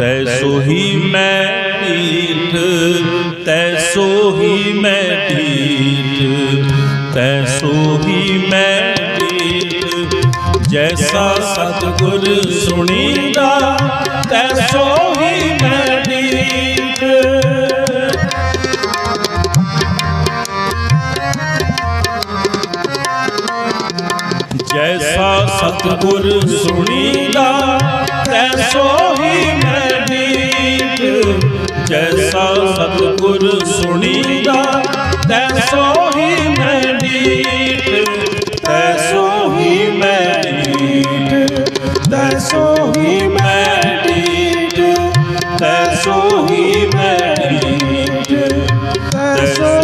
ਤੈਸੋ ਹੀ ਮੈਂ ਢੀਠ ਤੈਸੋ ਹੀ ਮੈਂ ਢੀਠ ਤੈਸੋ ਹੀ ਮੈਂ ਢੀਠ। ਜੈਸਾ ਸਤਿਗੁਰ ਸੁਣੀਦਾ ਤੈਸੋ ਹੀ ਮੈਂ ਢੀਠ। ਜੈਸਾ ਸਤਿਗੁਰ ਸੁਣੀਦਾ, ਤੈਸੋ ਹੀ ਮੈਂ ਢੀਠ ਜੈਸਾ ਸਤਿਗੁਰ ਸੁਣੀਦਾ, ਤੈਸੋ ਹੀ ਮੈਂ ਢੀਠ ਤੈਸੋ ਹੀ ਮੈਂ ਢੀਠ ਤੈਸੋ ਹੀ ਮੈਂ ਢੀਠ ਤੈਸੋ ਹੀ ਮੈਂ ਢੀਠ ਤੈਸੋ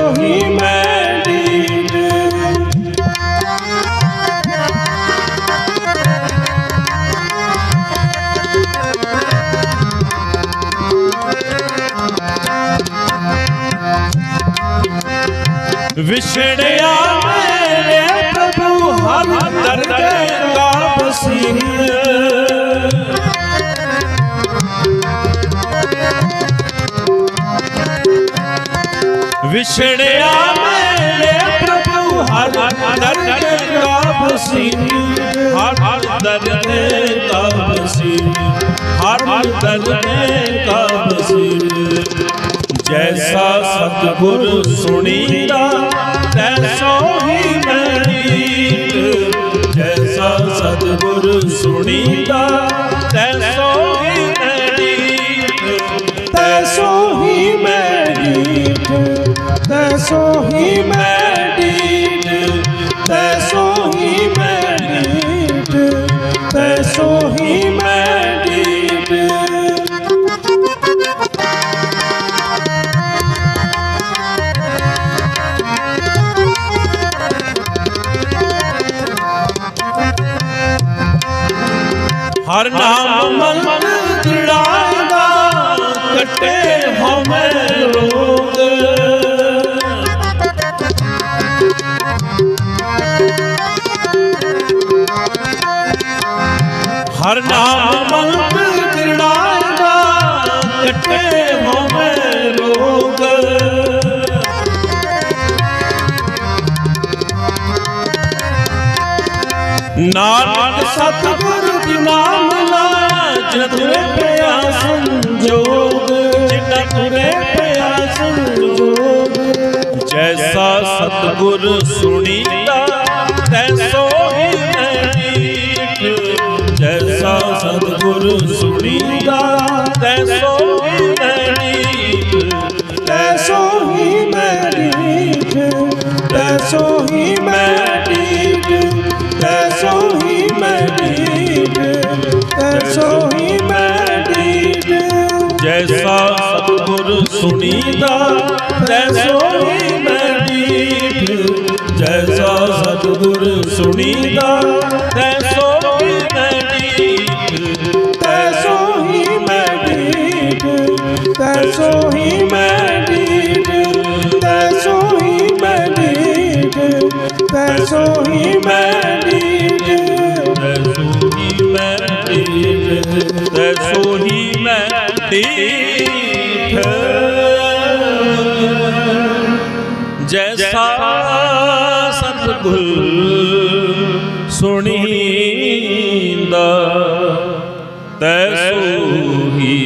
ਵਿਛੜਿਆ ਮੇਰੇ ਪ੍ਰਭੂ, ਹਰ ਦਰਗਹਿ ਕਾ ਬਸੀਰ ਵਿਛੜਿਆ ਮੇਰੇ ਪ੍ਰਭੂ, ਹਰ ਦਰਗਹਿ ਕਾ ਬਸੀਰ ਹਰ ਦਰਗਹਿ ਕਾ ਬਸੀਰ ਹਰ ਦਰਗਹਿ ਕਾ ਬਸੀਰ ਜੈਸਾ ਸਤਿਗੁਰ ਸੁਣੀਦਾ, ਤੈਸੋ ਹੀ ਮੈਂ ਜੈਸਾ ਸਤਿਗੁਰ ਸੁਣੀਦਾ, ਤੈਸੋ ਹੀ ਮੈਂ ਨੀਤ ਤੈਸੋ ਹੀ ਮੈਂ ਤੈਸੋ ਹੀ ਮੈਂ ਹਰ ਨਾਮ ਮਨ ਤੜਾਦਾ ਕੱਟੇ ਹਮੇ ਰੋਗ। ਹਰ ਨਾਮ ਮਨ ਤੜਾਦਾ ਕੱਟੇ ਹਮੇ ਰੋਗ। ਨਾਨਕ ਸਤਿਗੁਰ ਨਾਮ ਲਾਇਆ ਜਦੁਰੇ ਪਿਆ ਸੰਜੋਗ। ਜਿਨਾ ਤੁਰੇ ਪਿਆ ਸੰਜੋਗ। ਜੈਸਾ ਸਤਿਗੁਰ ਸੁਣੀਦਾ ਤੈਸੋ ਹੀ ਮੈਂ ਜੈਸਾ ਸਤਿਗੁਰ ਸੁਣੀਦਾ ਤੈਸੋ ਹੀ ਮੈਂ ਤੈਸੋ ਹੀ ਮੈਂ ਤੈਸੋ ਹੀ ਮੈਂ ਸੋਹੀ ਹੀ ਮੈਂ ਢੀਠ ਜੈਸਾ ਸਤਿਗੁਰ ਸੁਣੀਦਾ ਤੈਸੋ ਹੀ ਮੈਂ ਢੀਠ ਜੈਸਾ ਸਤਿਗੁਰ ਸੁਣੀਦਾ ਤੈਸੋ ਹੀ ਮੈਂ ਢੀਠ ਤੈਸੋ ਹੀ ਮੈਂ ਢੀਠ ਤੈਸੋ ਹੀ ਮੈਂ ਢੀਠ ਤੈਸੋ ਹੀ ਮੈਂ ਢੀਠ ਤੈਸੋ ਹੀ ਮੈਂ ਢੀਠ ਢੀਠ ਤੈਸੋ ਹੀ ਮੈਂ ਢੀਠ ਜੈਸਾ ਸਤਿਗੁਰ ਸੁਣੀਂਦਾ ਤੈਸੋ ਹੀ